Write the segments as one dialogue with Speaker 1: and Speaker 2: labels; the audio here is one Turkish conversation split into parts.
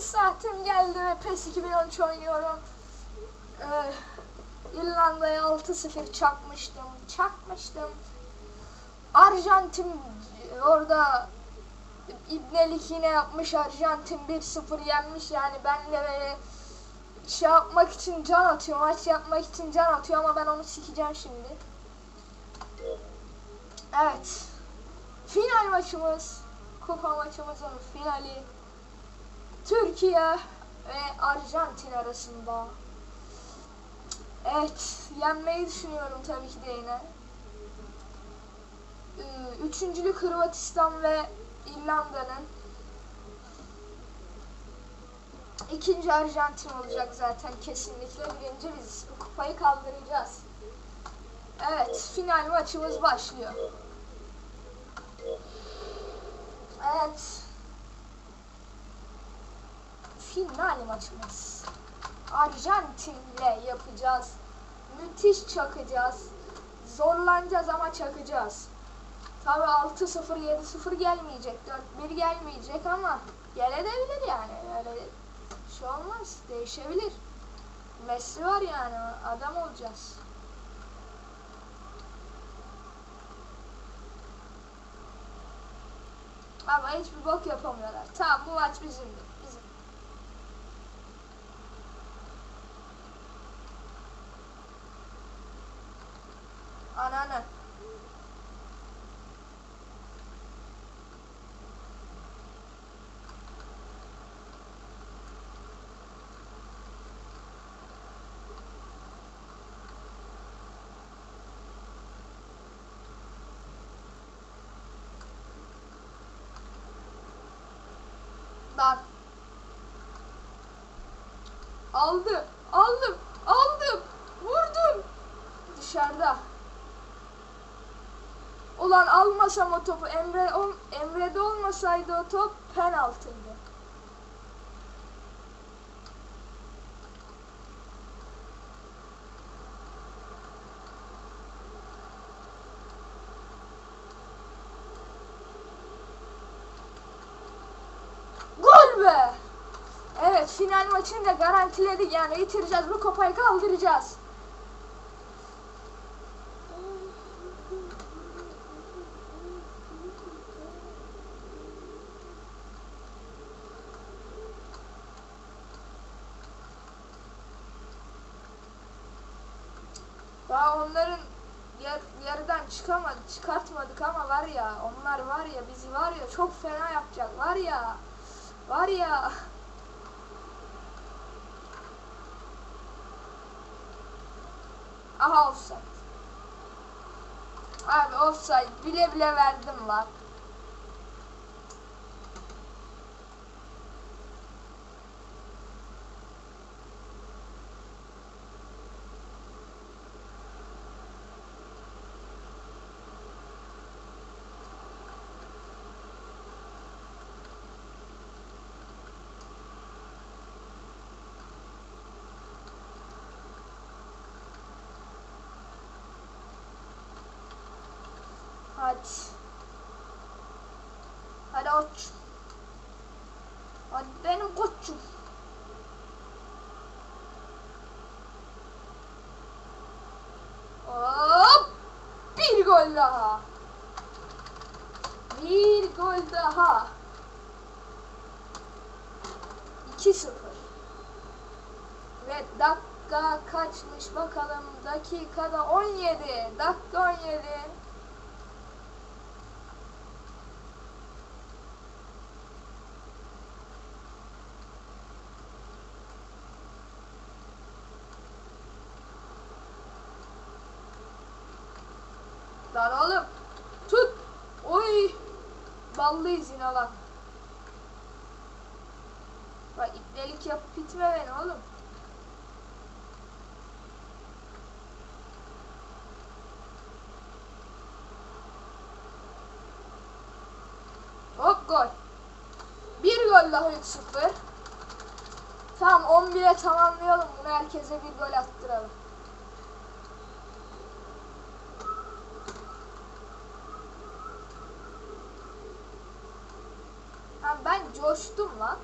Speaker 1: Saatim geldi ve PES 2013 oynuyorum. Ee, İrlanda'ya 6-0 çakmıştım. Çakmıştım. Arjantin orada İbnelik yine yapmış. Arjantin 1-0 yenmiş. Yani ben de şey yapmak için can atıyor. Maç yapmak için can atıyor ama ben onu sikeceğim şimdi. Evet. Final maçımız. Kupa maçımızın finali. Türkiye ve Arjantin arasında. Evet, yenmeyi düşünüyorum tabii ki de yine. Ee, Üçüncülük Hırvatistan ve İrlanda'nın. İkinci Arjantin olacak zaten kesinlikle. Birinci biz bu kupayı kaldıracağız. Evet, final maçımız başlıyor. Evet. Final maçımız. Arjantin'le yapacağız. Müthiş çakacağız. Zorlanacağız ama çakacağız. Tabi 6-0 7-0 gelmeyecek. 4-1 gelmeyecek ama gelebilir yani. Öyle şey olmaz. Değişebilir. Messi var yani. Adam olacağız. Ama hiçbir bok yapamıyorlar. Tamam bu maç bizimdi. Bizim. Ananı. Bak. Aldı. Aldım. Aldım. Vurdum. Dışarıda. Ulan almasam o topu Emre Emre'de olmasaydı o top penaltıydı. Gol be! Evet maçını da garantiledik yani. Bitireceğiz bu kupayı kaldıracağız. Daha onların yer, yerden çıkamadı, çıkartmadık ama var ya onlar var ya bizi var ya çok fena yapacak var ya. Var ya Aha offside. Abi offside bile bile verdim lan. Hadi. Hadi aç. Hadi benim koçum. Hop! Bir gol daha. Bir gol daha. 2-0. Ve dakika kaçmış bakalım. Dakikada 17. Dakika 17. Lan oğlum. Tut. Oy. Ballıyız yine lan. Bak ipnelik yapıp bitme beni oğlum. Hop gol. Bir gol daha 3-0. Tamam 11'e tamamlayalım bunu herkese bir gol attıralım. Ha, ben coştum lan.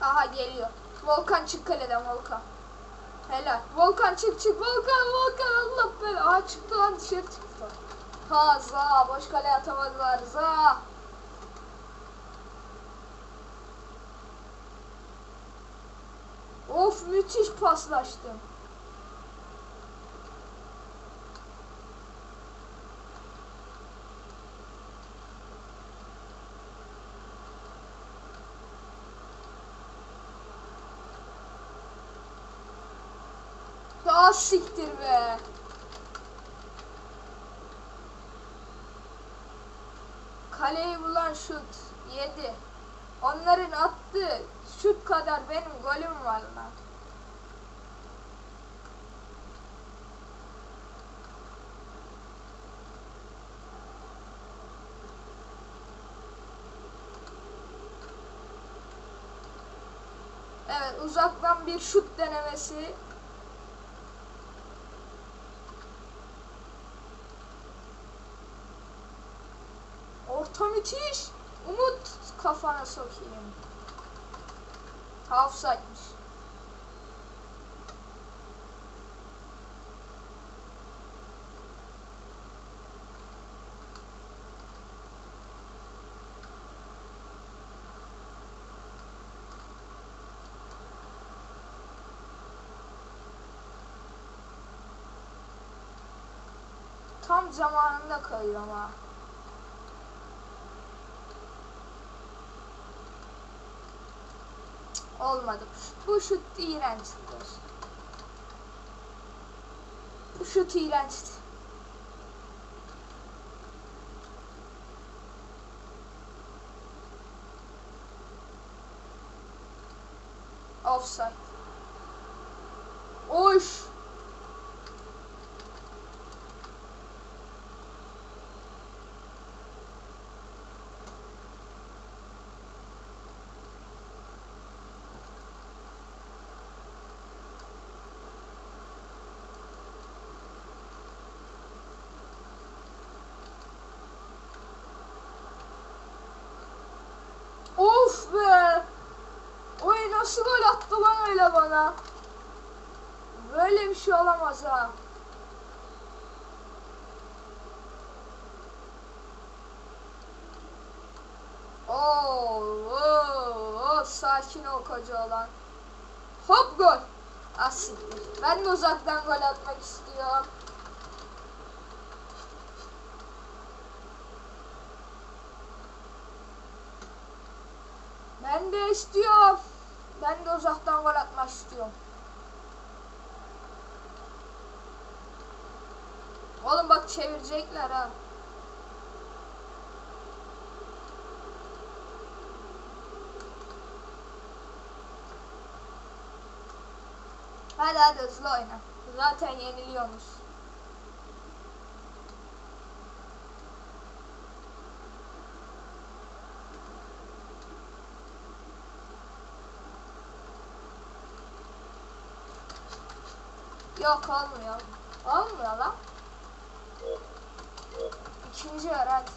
Speaker 1: Aha geliyor. Volkan çık kaleden Volkan. Helal. Volkan çık çık. Volkan Volkan Allah böyle. Aha çıktı lan dışarı çıktı. Ha za boş kale atamadılar za. Of müthiş paslaştım. Daha siktir be. Kaleyi bulan şut yedi. Onların attığı şut kadar benim golüm var lan. Evet uzaktan bir şut denemesi. Müthiş. Umut kafana sokayım. Offside'miş. Tam zamanında kayıyor ama. Olmadı. Bu şut iğrençtir. Bu şut iğrençti. Offside. Oş. Of be. Oy nasıl gol attı lan öyle bana. Böyle bir şey olamaz ha. Oo, oo, oo, sakin ol koca olan. Hop gol. Asiktir. Ben de uzaktan gol atmak istiyorum. Ben de istiyorum. Ben de uzaktan gol atmak istiyorum. Oğlum bak çevirecekler ha. Hadi hadi hızlı oyna. Zaten yeniliyorsunuz. Yok olmuyor. Olmuyor lan. İkinci var hadi.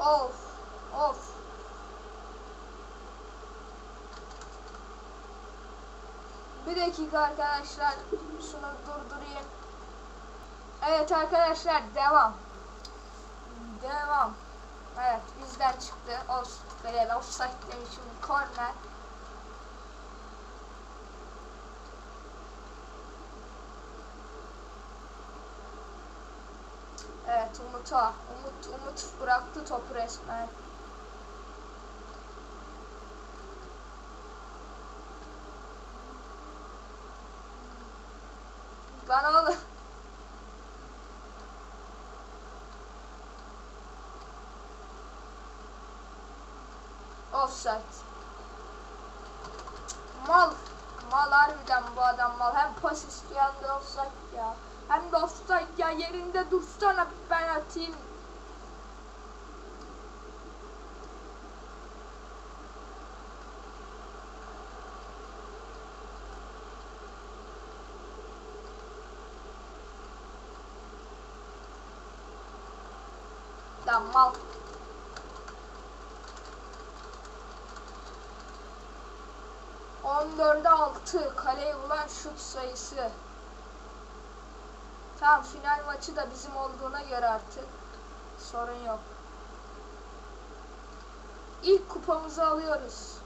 Speaker 1: Of. Bir dakika arkadaşlar. Şunu durdurayım. Evet arkadaşlar devam. Devam. Evet bizden çıktı. Olsun. Böyle offside demişim. Corner. Evet Umut'a. Umut, Umut bıraktı topu resmen. Bana oğlum. Offside. Mal. Mal harbiden bu adam mal. Hem pas istiyor hem ya. Hem de offside ya yerinde dursana ben atayım. ya mal. On dörde altı kaleye bulan şut sayısı. Tamam final maçı da bizim olduğuna göre artık sorun yok. İlk kupamızı alıyoruz.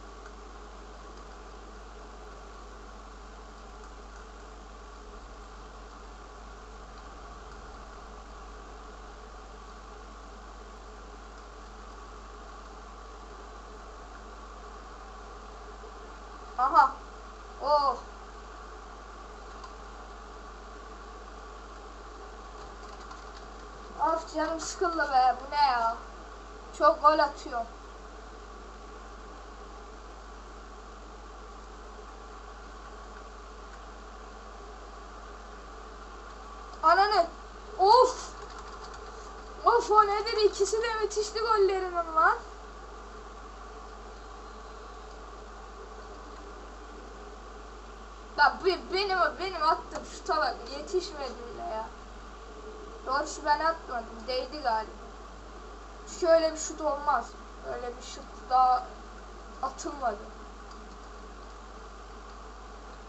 Speaker 1: Aha. Oh. Of canım sıkıldı be. Bu ne ya? Çok gol atıyor. Ananı. Of. Of o nedir? İkisi de müthişli gollerimin lan. Be- benim benim attım şuta bak yetişmedi bile ya. Doğrusu ben atmadım değdi galiba. Şöyle bir şut olmaz. Öyle bir şut daha atılmadı.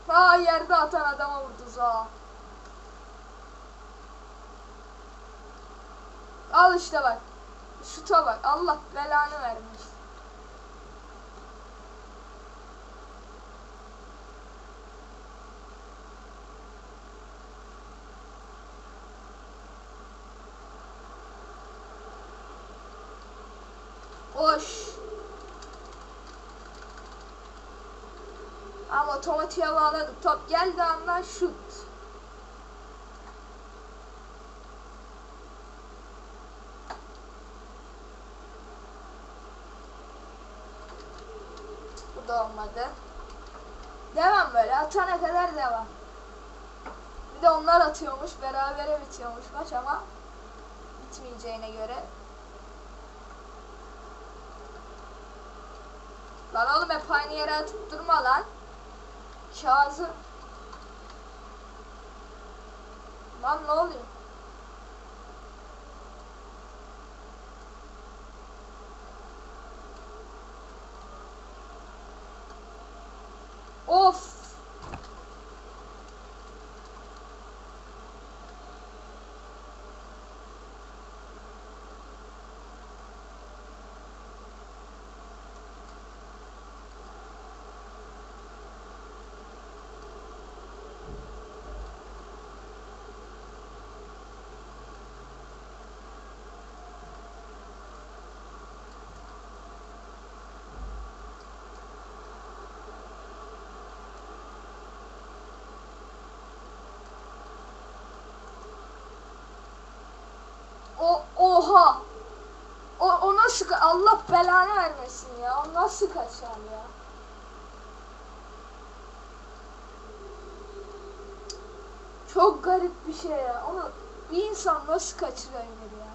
Speaker 1: Ha yerde atan adama vurdu za. Al işte bak. Şuta bak. Allah belanı vermiş. Hoş. Ama otomatiğe bağladık. Top geldi anda şut. Bu da olmadı. Devam böyle. Atana kadar devam. Bir de onlar atıyormuş. Berabere bitiyormuş maç ama bitmeyeceğine göre Lan oğlum hep aynı yere atıp durma lan. Kazım. Lan ne oluyor? Of. O oha. O, o nasıl ka- Allah belanı vermesin ya. O nasıl kaçar ya? Çok garip bir şey ya. Onu bir insan nasıl kaçırabilir ya?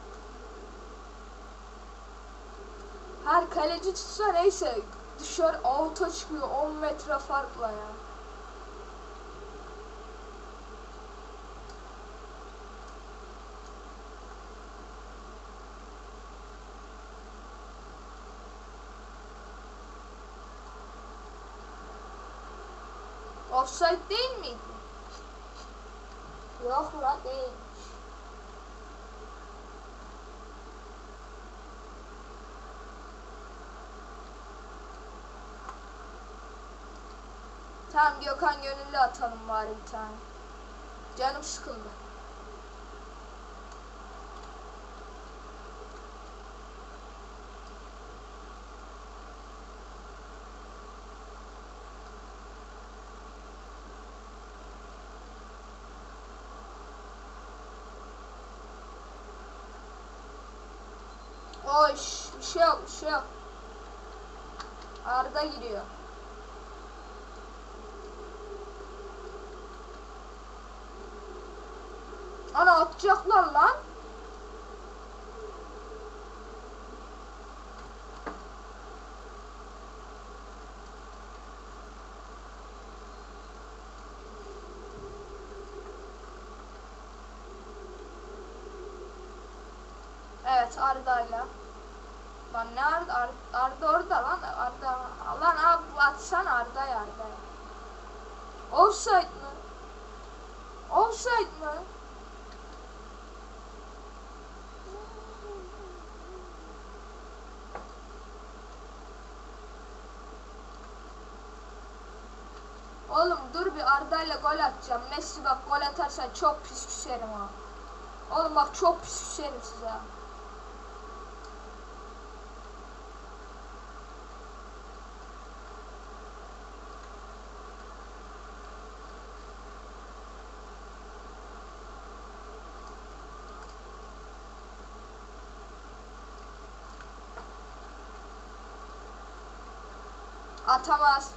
Speaker 1: Her kaleci tutsa neyse dışarı auto çıkıyor 10 metre farkla ya. Offside değil miydi? Yok lan değil. Tamam Gökhan gönüllü atalım bari bir tane. Canım sıkıldı. Hoş. Bir şey yok, bir şey yok. Arda giriyor. Ana atacaklar lan. Evet. Evet Arda'yla. Lan ne Arda? Arda, Arda orada lan. Arda. Lan abi atsana Arda'ya Arda'ya. Offside mı? Offside mı? Oğlum dur bir Arda'yla gol atacağım. Messi bak gol atarsan çok pis küserim ha. Oğlum bak çok pis küserim size. ha. Atamaz.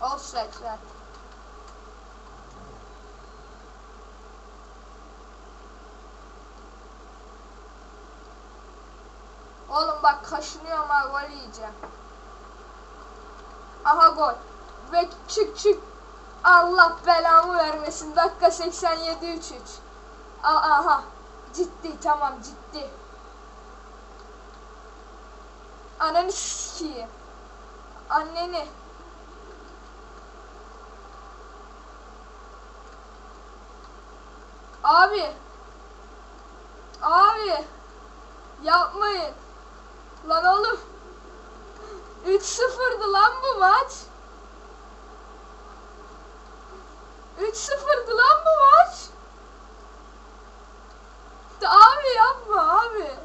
Speaker 1: Offside zaten. Oğlum bak kaşınıyorum ha gol yiyeceğim. Aha gol. Ve çık çık. Allah belamı vermesin. Dakika 87 3 3. Aa, Aha. Ciddi tamam ciddi. Ananı sikeyim. Anneni. Abi. Abi. Yapmayın. Lan oğlum. 3-0'dı lan bu maç. 3-0'dı lan bu maç. Abi yapma abi.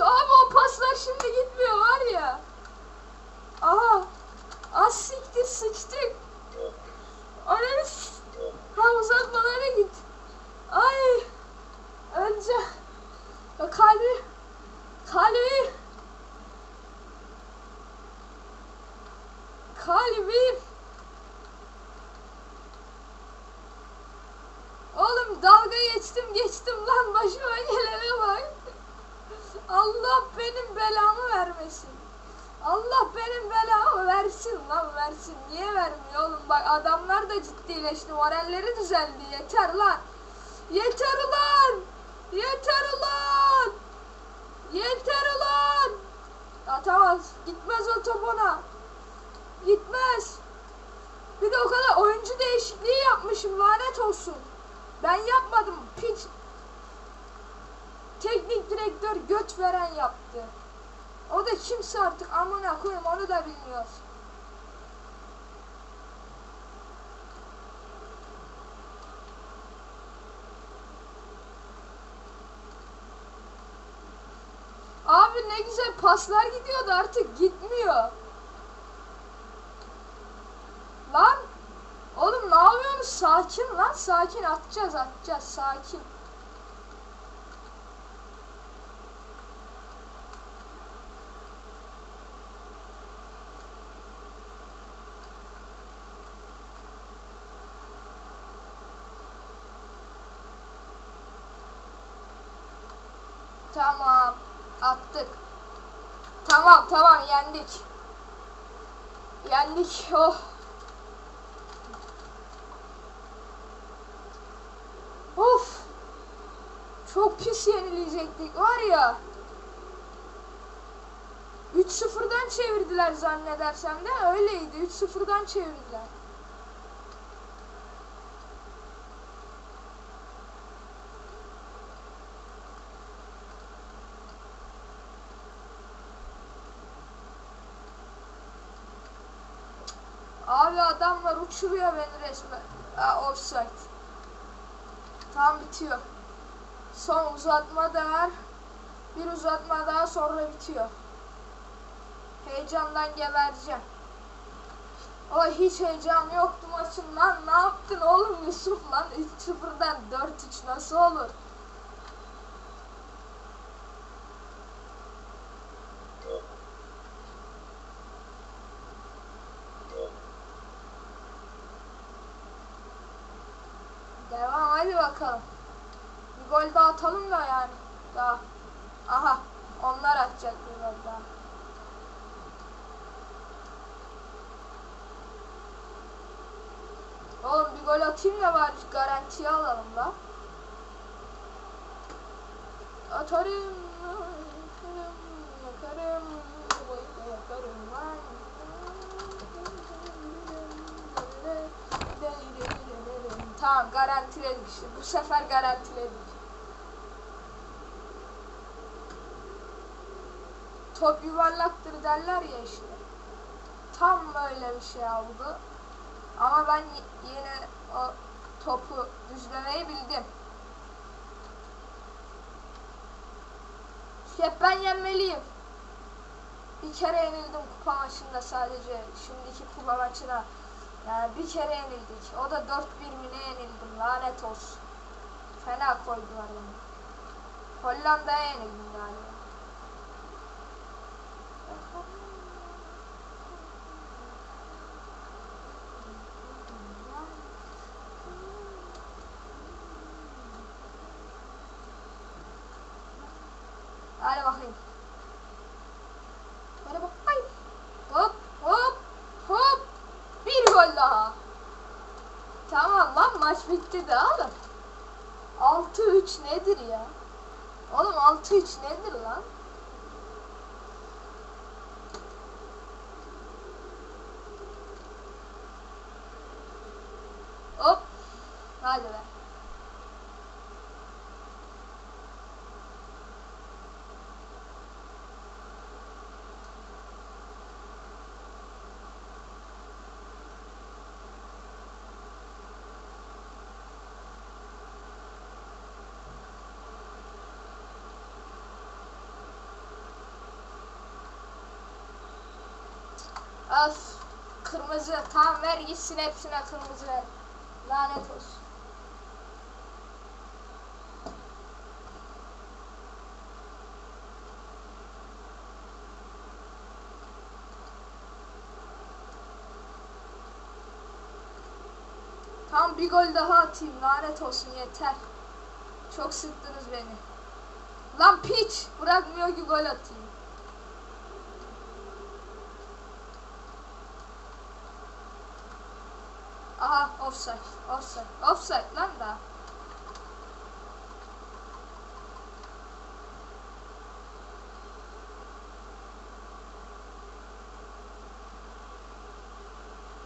Speaker 1: Abi o paslar şimdi gitmiyor var ya. Aha. Az siktir sıçtık. Ananı s- Ha uzatmalara git. Ay. Önce. Ya kalbi. Kalbi. Kalbim. Oğlum dalga geçtim geçtim lan başıma gelene bak. Allah benim belamı vermesin. Allah benim belamı versin lan versin. Niye vermiyor oğlum? Bak adamlar da ciddileşti. Moralleri düzeldi. Yeter lan. Yeter ulan. Yeter ulan. Yeter ulan. Atamaz. Gitmez o top ona. Gitmez. Bir de o kadar oyuncu değişikliği yapmışım. Lanet olsun. Ben yapmadım. Piç. Teknik direktör göt veren yaptı. O da kimse artık amına koyayım onu da bilmiyor. Abi ne güzel paslar gidiyordu artık gitmiyor. Lan oğlum ne yapıyorsunuz? Sakin lan sakin atacağız atacağız sakin. Tamam. Attık. Tamam tamam yendik. Yendik. Oh. Of. Çok pis yenileyecektik var ya. 3-0'dan çevirdiler zannedersem de öyleydi. 3-0'dan çevirdiler. Abi adamlar uçuruyor beni resmen. Aa, offside. Tam bitiyor. Son uzatma da var. Bir uzatma daha sonra bitiyor. Heyecandan gebereceğim. O hiç heyecan yoktu maçın lan. Ne yaptın oğlum Yusuf lan? 3-0'dan 4-3 nasıl olur? gol daha atalım da yani. Daha. Aha. Onlar atacak bir gol daha. Oğlum bir gol atayım da bari garantiye alalım da. Atarım. Yakarım. Yakarım. Tamam garantiledik işte. Bu sefer garantiledik. Top yuvarlaktır derler ya işte. Tam böyle bir şey oldu. Ama ben yine o topu düzlemeyi bildim. Hep ben yenmeliyim. Bir kere yenildim kupa maçında sadece. Şimdiki kupa maçına. Yani bir kere yenildik. O da 4-1 mi ne yenildim lanet olsun. Fena koydular beni. Hollanda'ya yenildim galiba. Hadi bakayım. Hadi bak. Ay. Hop hop hop. Bir gol daha. Tamam lan maç bitti de oğlum. 6-3 nedir ya? Oğlum 6-3 nedir lan? Hop. Hadi be. Of. Kırmızı. Tamam ver gitsin hepsine kırmızı ver. Lanet olsun. Bir gol daha atayım. Lanet olsun yeter. Çok sıktınız beni. Lan piç. Bırakmıyor ki gol atayım. Aha offside. Offside. Offside lan da.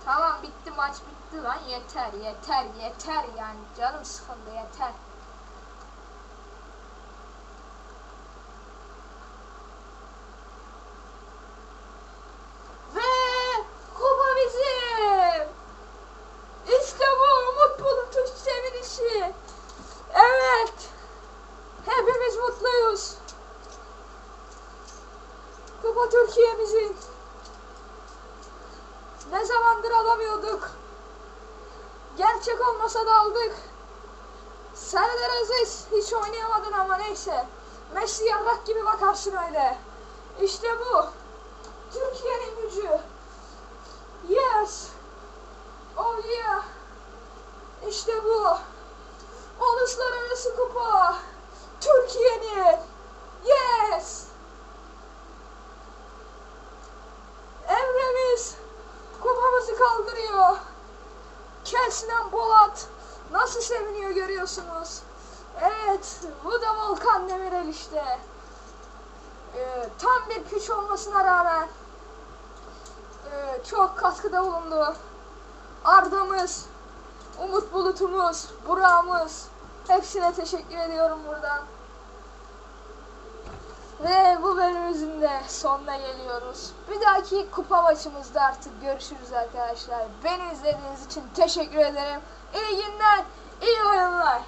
Speaker 1: Tamam bitti bitti lan yeter yeter yeter yani canım sıkıldı yeter. Ve kupa bizim. İşte bu umut. Evet. Hepimiz mutluyuz. Kupa Türkiye'mizin. Aziz hiç oynayamadın ama neyse. Messi yarrak gibi bakarsın öyle. İşte bu. Türkiye'nin gücü. Yes. Oh yeah. İşte bu. Uluslararası kupa. Türkiye'nin. Yes. Emre'miz kupamızı kaldırıyor. Kelsinan Bolat nasıl seviniyor görüyorsunuz. Evet bu da Volkan Demirel işte. Ee, tam bir piç olmasına rağmen e, çok katkıda bulundu. Arda'mız, Umut Bulut'umuz, Burak'ımız hepsine teşekkür ediyorum buradan. Ve bu bölümümüzün de sonuna geliyoruz. Bir dahaki kupa maçımızda artık görüşürüz arkadaşlar. Beni izlediğiniz için teşekkür ederim. İyi günler, iyi oyunlar.